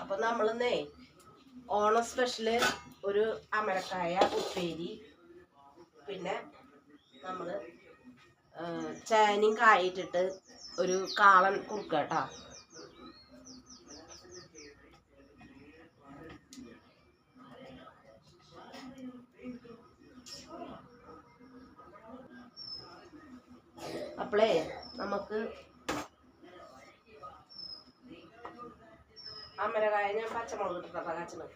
അപ്പൊ നമ്മളിന്നേ ഓണ സ്പെഷ്യൽ ഒരു അമരക്കായ ഉപ്പേരി പിന്നെ നമ്മൾ ആ, ചേനയും കായിട്ടിട്ട് ഒരു കാളൻ കുറുക്ക കേട്ടോ അപ്പളേ നമുക്ക് അമരക്കായ ഞാൻ പച്ചമുളക് ഇട്ടിട്ടാ കാച്ചണത്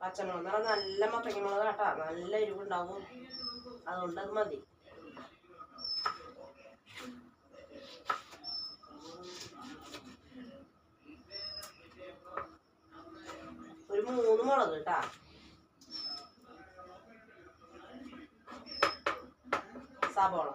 പച്ചമുളക് എന്ന് പറഞ്ഞാൽ നല്ല മത്തങ്ങ മുളക് കേട്ടാ നല്ല എരിവുണ്ടാവും. അതുകൊണ്ട് അത് മതി. ഒരു മൂന്ന് മുളക് കേട്ടാ. സബോള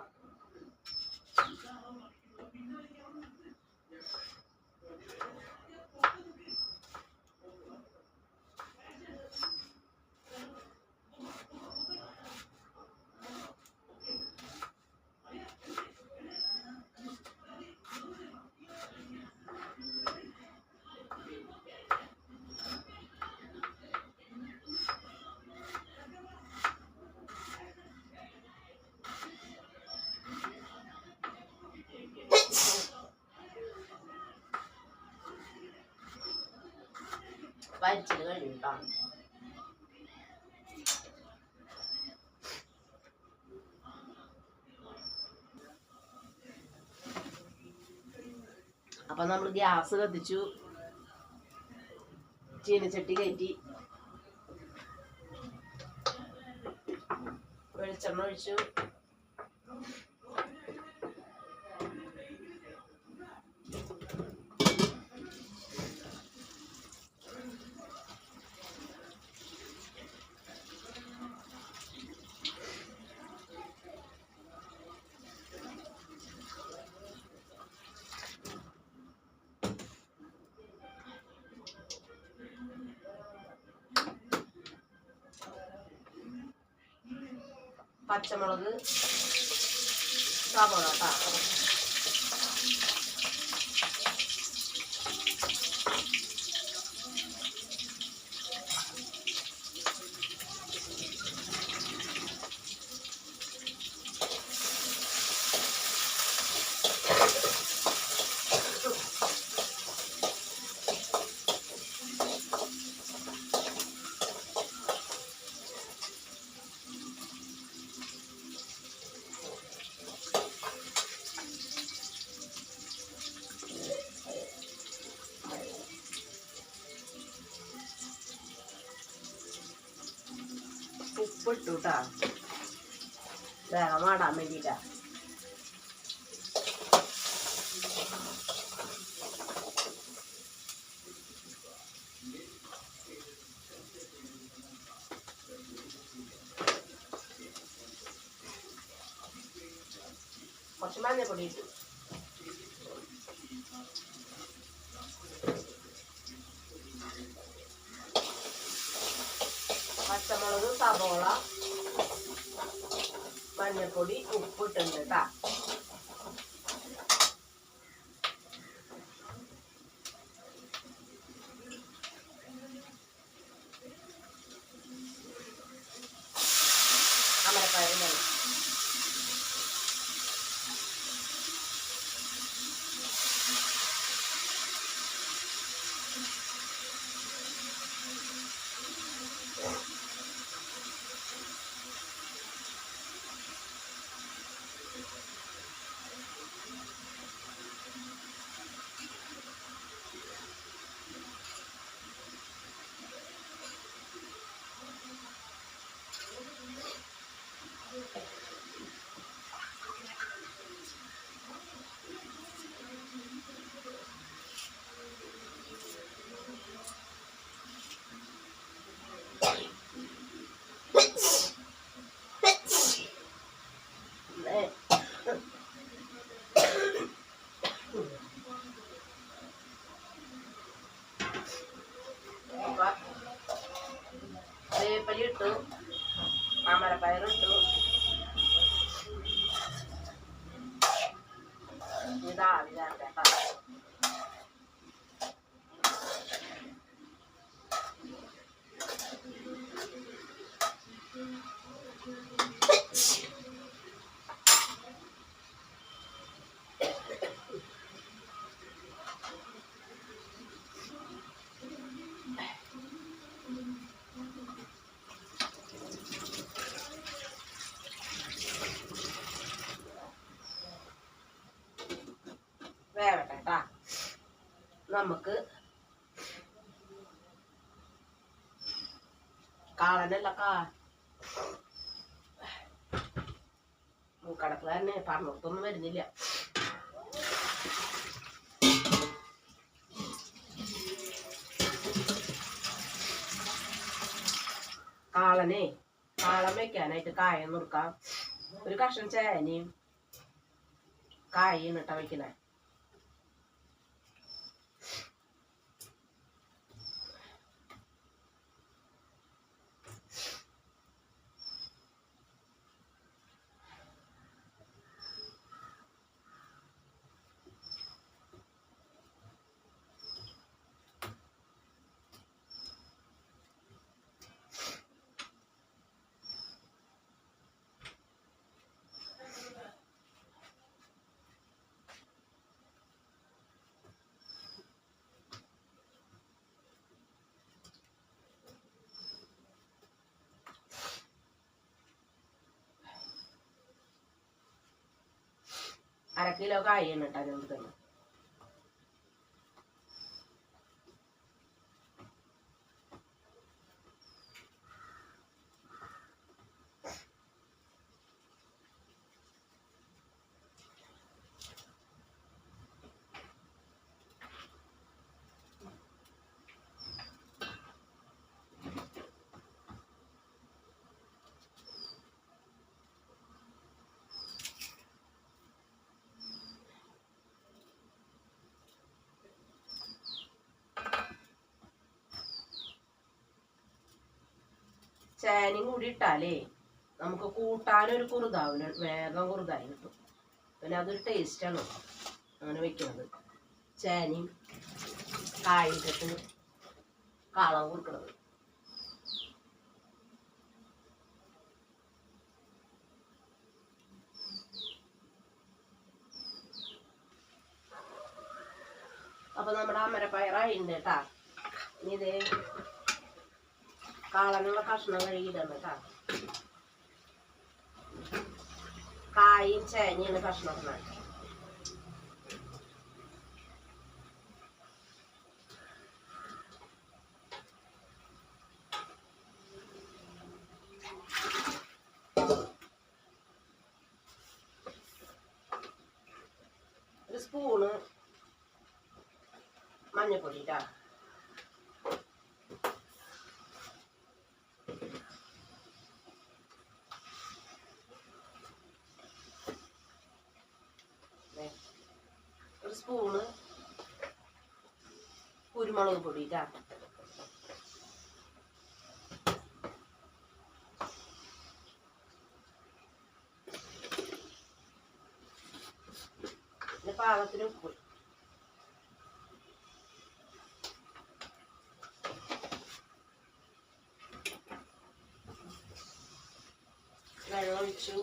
അപ്പൊ നമ്മൾ ഗ്യാസ് കത്തിച്ചു. ചീനച്ചട്ടി കയറ്റി. വെളിച്ചെണ്ണ ഒഴിച്ചു. പച്ചമുളക് സവോള കേട്ടോ ഉപ്പിട്ടു കേട്ടോ വേഗം മാടാൻ കുറച്ച് മഞ്ഞപ്പൊടി ഇട്ടു പച്ചമുളക് സവോള മഞ്ഞപ്പൊടി ഉപ്പിട്ടുണ്ട് കേട്ടാ അമരക്കായ വേണം വേപ്പലി ഇട്ടു അമരപ്പയർ ഇട്ടു വേവട്ടെ കേട്ടാ നമുക്ക് കാളനല്ല കാ. മൂക്കടപ്പ് തന്നെ പറഞ്ഞിടത്തൊന്നും വരുന്നില്ല. കാളനെ കാളം വെക്കാനായിട്ട് കായ നുറുക്കാം ഒരു കഷ്ണം ചേനയും കായ ഇട്ട വെക്കണേ അര കിലോ കായാണ് കേട്ടോ ചേനയും കൂടി ഇട്ടാലേ നമുക്ക് കൂട്ടാനൊരു കുറുതാവില്ല വേഗം കുറുതായി കിട്ടും. പിന്നെ അതൊരു ടേസ്റ്റാണ് അങ്ങനെ വെക്കുന്നത് ചേനയും കായിട്ടിട്ട് കളം കൊടുക്കുന്നത് അപ്പൊ നമ്മുടെ അമരപ്പയറായിണ്ട് കേട്ടാ. ഇനി ഇതേ കാളനുള്ള കഷ്ണം കഴുകിയിടണം കേട്ടോ കായും ചേനയാണ് കഷ്ണം. ഒരു സ്പൂണ് മഞ്ഞപ്പൊടി ഇട്ടാ ദേ, ഒരു സ്പൂണ് കുരുമുളക് പൊടി ഇട്ടാ പിന്നെ പാകത്തിന് ഉപ്പ് വെള്ളം ഒഴിച്ചു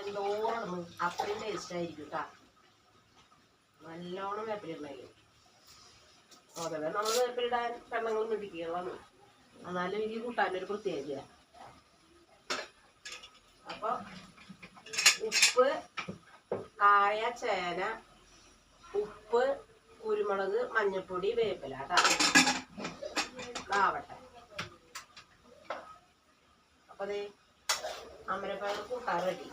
എന്തോരം അത്രയും ടേസ്റ്റ് ആയിരിക്കും കേട്ടാ നല്ലോണം വേപ്പിലിടണേ പൊതുവെ നമ്മൾ വേപ്പിലിടാൻ പെണ്ണുങ്ങൾ മിടിക്കുകയാണ് എന്നാലും എനിക്ക് കൂട്ടാനൊരു പ്രത്യേകത അപ്പൊ ഉപ്പ് കായ ചേന ഉപ്പ് കുരുമുളക് മഞ്ഞൾപ്പൊടി വേപ്പില കേട്ടാ ആവട്ടെ. അപ്പൊ ദേ അമരപ്പയർ കൂട്ടാൻ റെഡി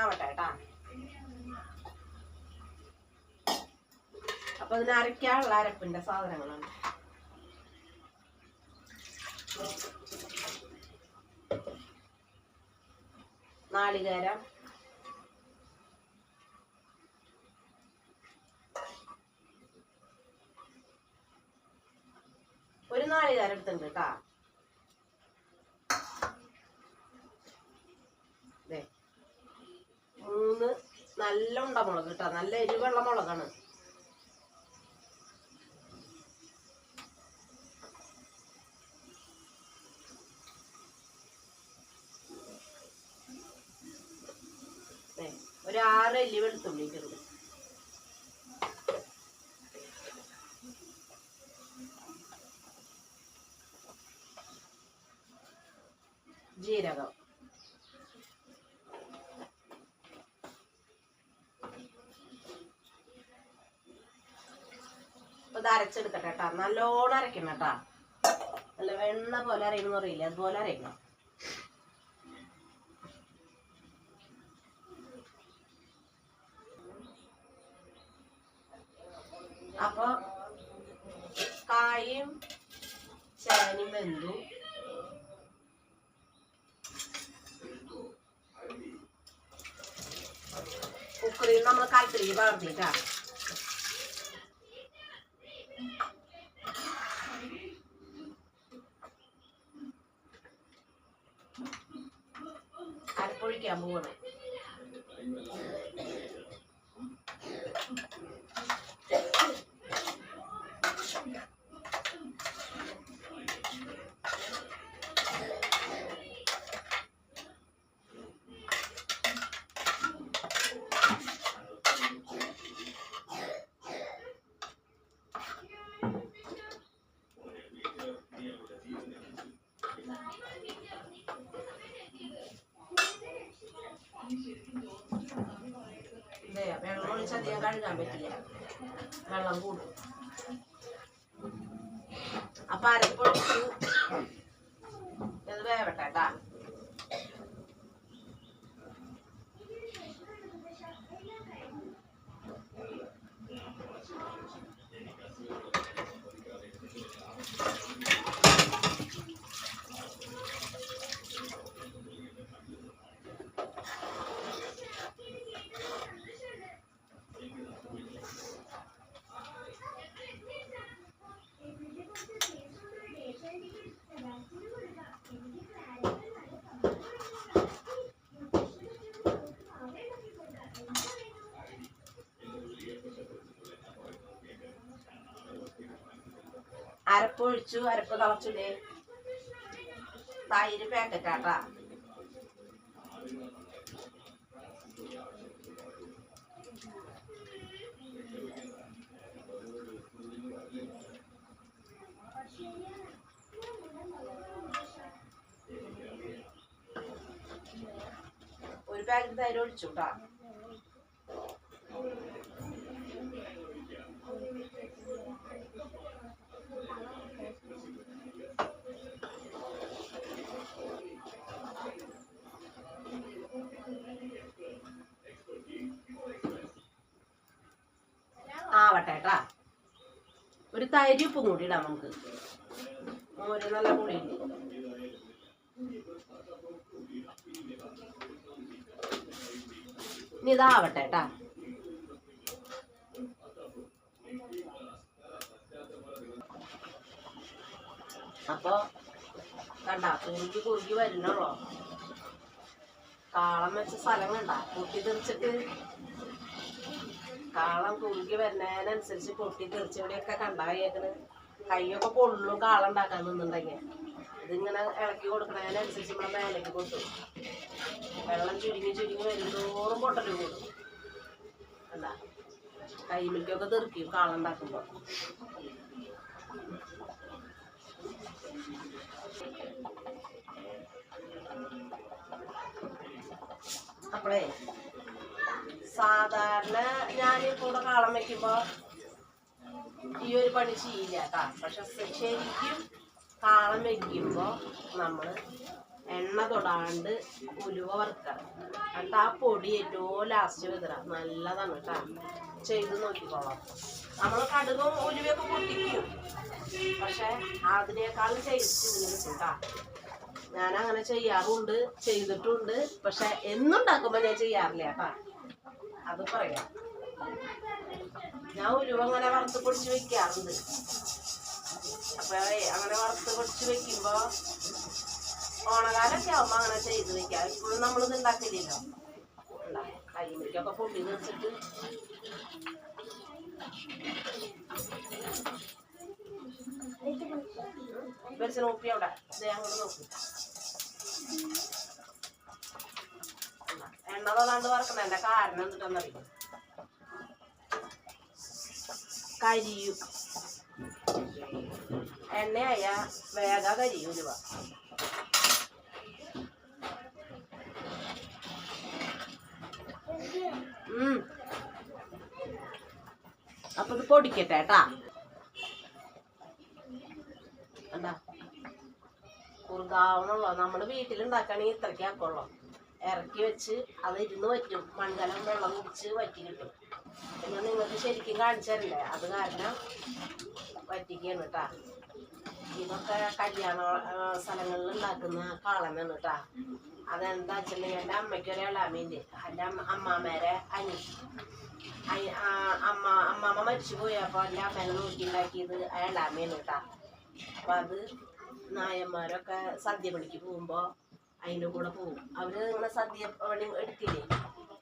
ആവട്ടെ കേട്ടാ. അപ്പൊ അതിന് അരയ്ക്കാനുള്ള അരപ്പിന്റെ സാധനങ്ങളാണ് നാളികേരം. ഒരു നാളികേരം എടുത്തിട്ടുണ്ട് കേട്ടാ. മൂന്ന് നല്ല ഉണ്ടമുളക് കേട്ടോ. നല്ല എരിവുള്ള മുളകാണ്. ഒരു ആറ് എല്ലി വെളുത്തുള്ളി ഇട്ടിട്ടുണ്ട് ജീരകം അപ്പൊ ഇത് അരച്ചെടുക്കട്ടെ കേട്ടാ. നല്ലോണം അരക്കണം കേട്ടാ. നല്ല വെണ്ണ പോലെ അരയണമെന്ന് അറിയില്ല. അതുപോലെ അരയണം Ricky, I'm over it. കഴുകാൻ പറ്റില്ല. വെള്ളം കൂടും. അപ്പൊ അരപ്പൊഴിച്ചു ഇത് വേവട്ടെ കേട്ടാ അരപ്പൊഴിച്ചു അരപ്പ് തിളച്ചില്ലേ? തൈര് പാക്കറ്റാട്ടാ ഒരു പാക്കറ്റ് തൈര് ഒഴിച്ചു കേട്ടാ ആവട്ടെ കേട്ടാ. ഒരു തൈരി ഉപ്പും കൂടി ഇടാം നമുക്ക്. മോര് നല്ല പുളിയുണ്ട് ഇനി ഇതാവട്ടെ കേട്ടാ. അപ്പൊ കണ്ട കുറുകി കുറുകി വരുന്നുള്ളോ കാളം വെച്ച സ്ഥലം കണ്ട. പൊട്ടി തെറിച്ചിട്ട് കാളം കുറുകി വരുന്നതിനനുസരിച്ച് പൊട്ടി തെറിച്ചവിടെയൊക്കെ കണ്ടായേക്കണ് കൈയൊക്കെ പൊള്ളും കാളം ഉണ്ടാക്കാൻ നിന്നുണ്ടെങ്കിൽ ഇതിങ്ങനെ ഇളക്കി കൊടുക്കുന്നതിനനുസരിച്ച് നമ്മളെ മേലേക്ക് പൊട്ടും. വെള്ളം ചുരുങ്ങി ചുരുങ്ങി വരുന്നോറും പൊട്ടൽ കൂടും. എന്താ കൈമിലേക്കൊക്കെ തെറിക്കും കാളം ഉണ്ടാക്കുമ്പോൾ അപ്പളേ സാധാരണ ഞാൻ കൂടെ കാളം വെക്കുമ്പോൾ ഈ ഒരു പണി ചെയ്യില്ല കേട്ടോ പക്ഷെ ശരിക്കും കാളം വെക്കുമ്പോൾ നമ്മൾ എണ്ണ തൊടാണ്ട് ഉലുവ വറുക്കണം. എന്നിട്ട് ആ പൊടി ഏറ്റവും ലാസ്റ്റ് വിതറാം നല്ലതാണ് കേട്ടോ ചെയ്ത് നോക്കിക്കോളാം. നമ്മൾ കടുകും ഉലുവയൊക്കെ പൊട്ടിക്കും. പക്ഷെ അതിനേക്കാളും ടേസ്റ്റ് ഇതിന് കിട്ടും ഞാൻ അങ്ങനെ ചെയ്യാറുണ്ട് ചെയ്തിട്ടുണ്ട്. പക്ഷെ എന്നുണ്ടാക്കുമ്പോ ഞാൻ ചെയ്യാറില്ല കേട്ടാ അത് പറയാം. ഞാൻ ഉരുവ അങ്ങനെ വറുത്ത് പൊടിച്ച് വെക്കാറുണ്ട്. അപ്പൊ അങ്ങനെ വറുത്ത് പൊടിച്ച് വെക്കുമ്പോ ഓണകാലൊക്കെ ആവുമ്പോ അങ്ങനെ ചെയ്ത് വെക്കാം. ഇപ്പോഴും നമ്മളിത് ഉണ്ടാക്കില്ലല്ലോ കൈമിരിക്കൊക്കെ പൊടി വെച്ചിട്ട്. വെച്ച് നോക്കി അവിടെ. അങ്ങോട്ട് നോക്കി. എണ്ണ വറക്കണതിന്റെ കാരണം എന്തിട്ടെന്നറിയും കരിയും. എണ്ണയായ വേഗ കരിയും രൂപ അപ്പൊ ഇത് പൊടിക്കട്ടെ കേട്ടാ. എന്താ? കുറുകാവണല്ലോ നമ്മൾ വീട്ടിലുണ്ടാക്കുകയാണെങ്കിൽ ഇത്രയ്ക്ക് ആക്കുള്ളൂ? ഇറക്കി വെച്ച് അത് ഇരുന്ന് വറ്റും മൺകലം വെള്ളം കുടിച്ച് വറ്റി കിട്ടും. പിന്നെ നിങ്ങൾക്ക് ശരിക്കും കാണിച്ചു തരണ്ടേ അത് കാരണം വറ്റിക്കാണ് കേട്ടാ ഇതൊക്കെ കല്യാണ സ്ഥലങ്ങളിൽ ഉണ്ടാക്കുന്ന കാളനാണ് കേട്ടാ അതെന്താ വെച്ചിട്ടുണ്ടെങ്കിൽ എന്റെ അമ്മയ്ക്ക് ഒരാളാമീന്റെ എന്റെ അമ്മ അമ്മാമേരെ അനി അമ്മ അമ്മാമ്മ മരിച്ചു പോയി അപ്പോൾ എന്റെ അമ്മേനെ നോക്കി ഉണ്ടാക്കിയത് ആ കേട്ടാ അപ്പം അത് നായന്മാരൊക്കെ സദ്യ പണിക്ക് പോകുമ്പോൾ അതിന്റെ കൂടെ പോകും അവർ നിങ്ങളെ സദ്യ പണി എടുക്കില്ലേ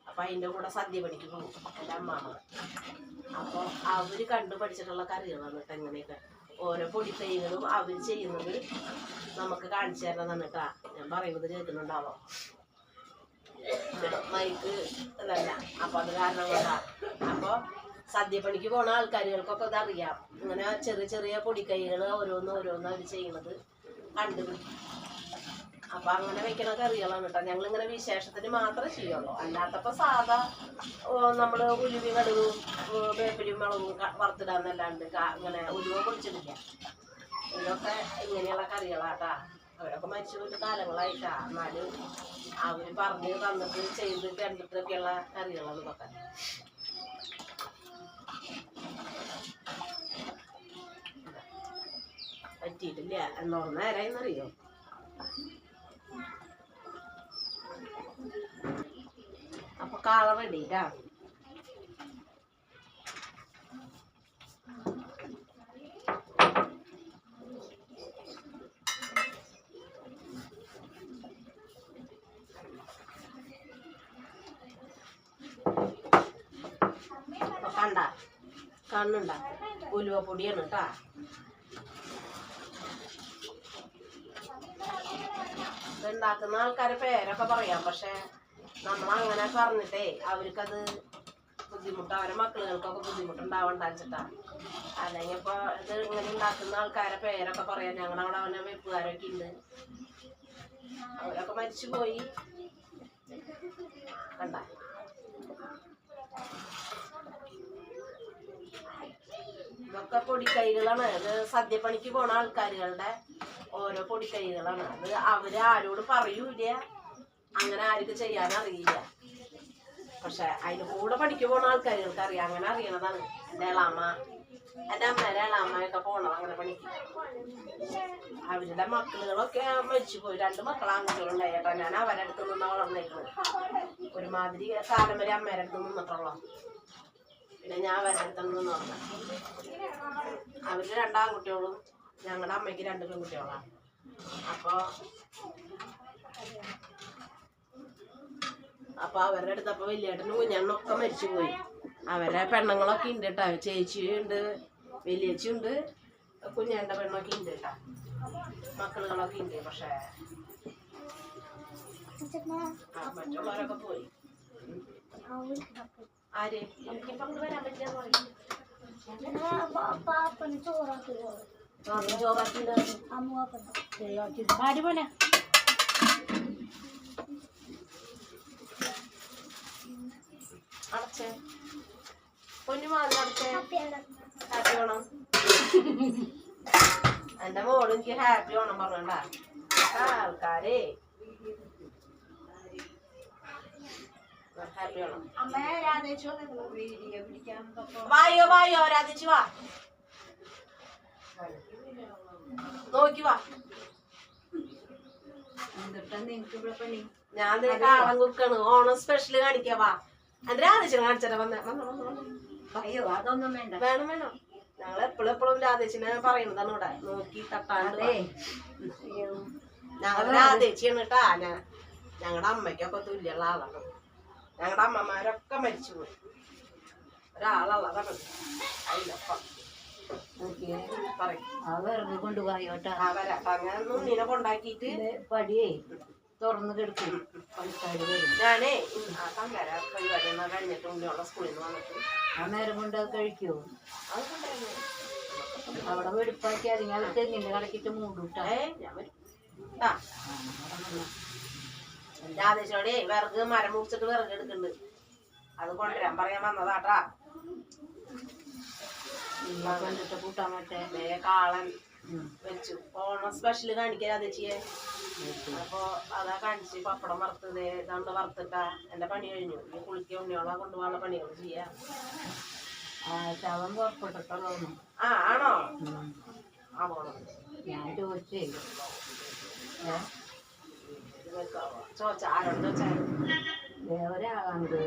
അപ്പം അതിന്റെ കൂടെ സദ്യ പണിക്ക് പോകും എന്റെ അമ്മാമ്മ അപ്പോൾ അവർ കണ്ടു പഠിച്ചിട്ടുള്ള കറികളാണ് കേട്ടോ എങ്ങനെയൊക്കെ. ഓരോ തൈകളും അവർ ചെയ്യുന്നത് നമുക്ക് കാണിച്ചു തരണതാണ് കേട്ടാ ഞാൻ പറയുന്നത് കേൾക്കുന്നുണ്ടാവോ. മൈക്ക് ഇതല്ല. അപ്പൊ അത് കാരണം കൊണ്ടാ. അപ്പൊ സദ്യപ്പണിക്ക് പോണ ആൾക്കാരുകൾക്കൊക്കെ ഇതറിയാം. ഇങ്ങനെ ചെറിയ ചെറിയ പൊടിക്കൈകൾ ഓരോന്ന് ഓരോന്ന് അവർ ചെയ്യുന്നത് കണ്ടുപിടിക്കും അപ്പൊ അങ്ങനെ വെക്കണ കറികളാണ് കേട്ടോ. ഞങ്ങൾ ഇങ്ങനെ വിശേഷത്തിന് മാത്രമേ ചെയ്യുള്ളൂ. അല്ലാത്തപ്പോ സാധാ നമ്മൾ ഉലുവി കടുകും വേപ്പിലും മുളകും വറുത്തിടാന്നല്ലാണ്ട് ഇങ്ങനെ ഉലുവ പൊടിച്ചിടില്ല ഇതൊക്കെ ഇങ്ങനെയുള്ള കറികളാട്ടാ. അവരൊക്കെ മരിച്ചു പോയിട്ട് കാലങ്ങളായിട്ടാ. എന്നാലും അവർ പറഞ്ഞു തന്നിട്ട് ചെയ്ത് കണ്ടിട്ടൊക്കെയുള്ള കറികളാണ് ഇതൊക്കെ. പറ്റിയിട്ടില്ല. എന്നോട് അപ്പൊ കളർ ഇടീട്ടാ. കണ്ട? കണ്ണുണ്ട? ഉലുവ പൊടിയാണ് കേട്ടാ ഉണ്ടാക്കുന്ന ആൾക്കാരെ പേരൊക്കെ പറയാം പക്ഷെ നമ്മൾ അങ്ങനെ പറഞ്ഞിട്ടേ അവർക്കത് ബുദ്ധിമുട്ട് അവരെ മക്കളുകൾക്കൊക്കെ ബുദ്ധിമുട്ടുണ്ടാവണ്ടാച്ചിട്ടാ. അല്ലെങ്കിൽ ഇപ്പൊ ഇത് ഇങ്ങനെ ഉണ്ടാക്കുന്ന ആൾക്കാരെ പേരൊക്കെ പറയാം ഞങ്ങളുടെ അവിടെ അവനെ വെപ്പുകാരൊക്കെ ഉണ്ട് അവരൊക്കെ മരിച്ചു പോയി. കണ്ട? ഇതൊക്കെ പൊടിക്കൈകളാണ്. ഇത് സദ്യപ്പണിക്ക് പോണ ആൾക്കാരുകളുടെ ഓരോ പൊടിക്കൈകളാണ്. അത് അവർ ആരോട് പറയൂല അങ്ങനെ ആർക്ക് ചെയ്യാൻ അറിയില്ല. പക്ഷെ അതിന് കൂടെ പഠിക്കു പോണ ആൾക്കാർക്ക് അറിയാം. അങ്ങനെ അറിയണതാണ്. എന്റെ ഇളാമ എന്റെ അമ്മേരെ ഇളാമ്മയൊക്കെ പോണത് അങ്ങനെ പണിക്ക്. അവരുടെ മക്കളുകളൊക്കെ മരിച്ചു പോയി രണ്ട് മക്കൾ ആൺകുട്ടികളുണ്ടായി. കേട്ടോ ഞാൻ അവരുടെ അടുത്ത് നിന്നാ വളർന്നേക്കുന്നത് ഒരുമാതിരി കാലം വരെ അമ്മേരെ അടുത്ത് നിന്നിട്ടുള്ളൂ. പിന്നെ ഞാൻ അവരുടെ അടുത്ത് നിന്ന് പറഞ്ഞു അവർ രണ്ടാൺകുട്ടികളും ഞങ്ങളുടെ അമ്മയ്ക്ക് രണ്ട് പെൺകുട്ടികളാണ് അപ്പൊ അപ്പൊ അവരുടെ അടുത്ത് അപ്പൊ വലിയേട്ടനും കുഞ്ഞണ്ണൊക്കെ മരിച്ചു പോയി അവരെ പെണ്ണുങ്ങളൊക്കെ ഉണ്ട് കേട്ടോ. ചേച്ചിയുണ്ട് വലിയച്ചി ഉണ്ട് കുഞ്ഞേണ്ട പെണ്ണൊക്കെ ഉണ്ട് കേട്ടോ. മക്കളുകളൊക്കെ ഉണ്ട് പക്ഷെ. മറ്റുള്ളവരൊക്കെ പോയി. ആര്? എനിക്കിപ്പോ അങ്ങോട്ട് വരാൻ പറ്റില്ല ചോറാക്കി ചോറാക്കിണ്ട് അമ്മ പാടി പോലെ അടച്ചേ. പൊന്നു മാറി അടച്ചേ. ഹാപ്പി ഓണം എന്റെ മോൾ എനിക്ക് ഹാപ്പി ഓണം പറഞ്ഞണ്ട. ആൾക്കാരെ. ഹാപ്പി പിടിക്കാൻ വായോ വായോ രാധിച്ചു വാ. നോക്കി വാ. എന്നിട്ടാ നിനക്ക് ഇവിടെ പണി? ഞാൻ ദേ കാളം കുക്കാണ്. ഓണം സ്പെഷ്യൽ കാണിക്കാ വാ. രാധിച്ചു കാണിച്ചാ വന്ന. അയ്യോ അതൊന്നും വേണ്ട. വേണം വേണം. ഞങ്ങൾ എപ്പോഴും എപ്പോഴും രാധേച്ചിനെ പറയുന്നതാണ് ഇവിടെ. നോക്കി തട്ടാണ്ട് ഞങ്ങൾ രാധേച്ചിയാണ് കേട്ടാ. ഞാൻ ഞങ്ങളുടെ അമ്മയ്ക്കൊക്കെ തുല്യമുള്ള ആളാണ്. ഞങ്ങളുടെ അമ്മമാരൊക്കെ മരിച്ചു പോയി. ഒരാളുള്ളതാണ്. അതിലപ്പം പറയും. കൊണ്ടുപോയോട്ടാ അങ്ങനെ നിന്നെ കൊണ്ടാക്കിയിട്ട് പടിയേ. തുറന്ന് കിടക്കും പണിക്കാര് വരും ഞാനേ ആ പരിപാടി കഴിഞ്ഞിട്ട് ഉണ്ണിയുള്ള സ്കൂളിൽ നിന്ന് വന്നിട്ട്. ആ നേരം കൊണ്ട് അത് കഴിക്കുമോ അത് അവിടെ വെടുപ്പാക്കി അതിങ്ങൾ തെങ്ങിന്റെ കടക്കിട്ട് മൂടൂട്ടാ ഞാൻ വരും. ആ. രാധേശോടെ വിറക് മരം മുറിച്ചിട്ട് വിറക് എടുക്കുന്നുണ്ട്. അത് കൊണ്ടുവരാൻ പറയാൻ വന്നതാട്ടാ. കണ്ടിട്ട് കൂട്ടാൻ പറ്റേ. കാളൻ. വെച്ചു. ഓണം സ്പെഷ്യൽ കാണിക്കാൻ ചെയ്യേ അപ്പൊ അതാ കാണിച്ച് പപ്പടം വറുത്തത് ഇതാണ്ട് വറുത്തിട്ട എന്റെ പണി കഴിഞ്ഞു. ഇനി കുളിക്ക ഉണ്ണിയോളെ കൊണ്ടുപോകാനുള്ള പണികൾ ചെയ്യാം. ശവം പുറപ്പെട്ടിട്ടുള്ളൂ ആ ആണോ? ആ പോണം. ഞാൻ ചോദിച്ചേ. ചോദിച്ച ആരോട് ചോദിച്ചാലും ഒരാളുണ്ട്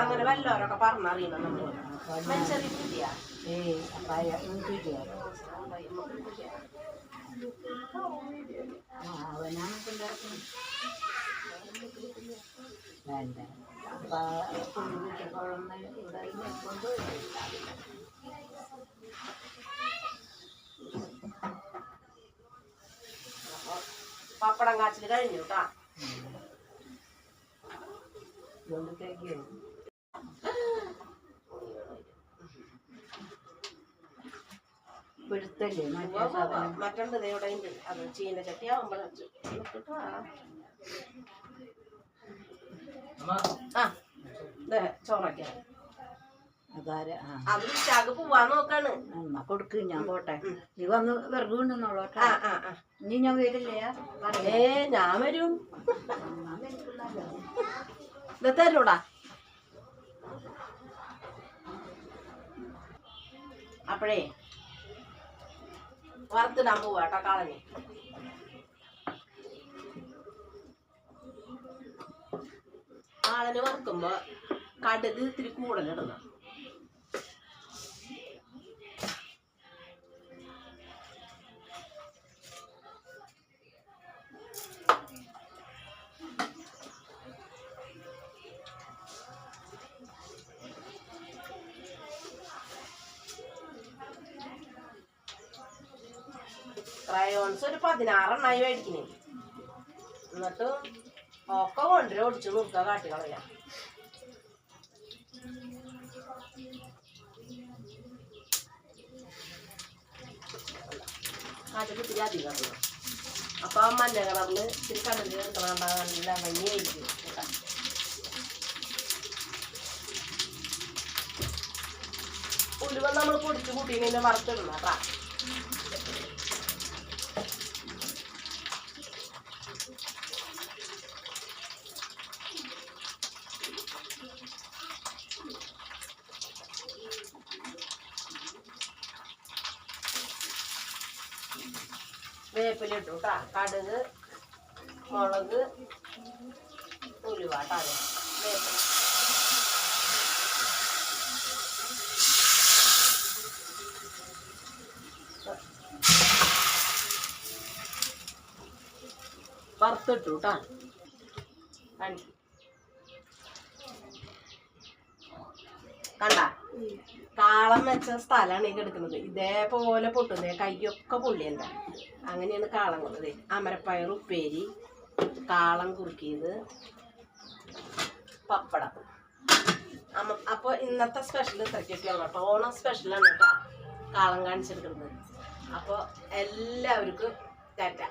അങ്ങനെ വല്ലവരൊക്കെ പറഞ്ഞറിയണം നമ്മൾ. മനുഷ്യരി കിട്ടിയ പപ്പടം കാച്ചിൽ കഴിഞ്ഞു കേട്ടാ. ഇതുകൊണ്ട് കഴിക്കുമോ പിടുത്തല്ലേ മറ്റേ സാധനം. മറ്റുണ്ട് അത് ചീന ചട്ടി ആവുമ്പോൾ ആ ദേ ചോറൊക്കെയാണ് അതാരെ? ആ. അത് വിശാഖ് പോവാൻ നോക്കാണ്. എന്നാ കൊടുക്ക് ഞാൻ പോട്ടെ. നീ വന്ന് ആ ആ ഇനി ഞാൻ വരില്ലേ? ഏ ഞാൻ വരും. തരൂടാ. അപ്പോഴേ വറുത്തിടാൻ പോവാ കേട്ടോ കളഞ്ഞ് കാളന് വറുക്കുമ്പോ കടുക് ഇത്തിരി കൂടുതലിടണം ക്രയോൺസ് ഒരു പതിനാറെണ്ണായി മേടിക്കണേ. എന്നിട്ട് ഒക്കെ കൊണ്ടുവരും. ഓടിച്ചു നോക്കുക കാട്ടി കളയാം കാട്ടിക്ക് ഇത്തിരി മഞ്ഞ കളറിൽ ഇത്തിരി കണ്ണിൽ എടുക്കണ ഭംഗിയായിരിക്കും കേട്ടോ ഉലുവ നമ്മൾ പൊടിച്ച് കൂട്ടിനെ വറുത്തിടണം കേട്ടാ വേപ്പില ഇട്ടു കേട്ടാ കടുക് മുളക് ഉലുവ കേട്ടാ വേപ്പില വറുത്തിട്ടു കേട്ടോ. കണ്ട? കാളം വെച്ച സ്ഥലമാണ് ഈ കിടക്കുന്നത് ഇതേപോലെ പൊട്ടുന്നേ കൈയൊക്കെ പൊള്ളിയല്ല? അങ്ങനെയാണ് കാളങ്ങൾ. അമരപ്പയർ ഉപ്പേരി കാളം കുറുക്കിയത് പപ്പടം. അമ്മ അപ്പോൾ ഇന്നത്തെ സ്പെഷ്യൽ ഇത്രയ്ക്കൊക്കെയാണ് കേട്ടോ ഓണം സ്പെഷ്യലാണ് കേട്ടോ. കാളം കാണിച്ചെടുക്കുന്നത്. അപ്പോൾ എല്ലാവർക്കും ടാറ്റ.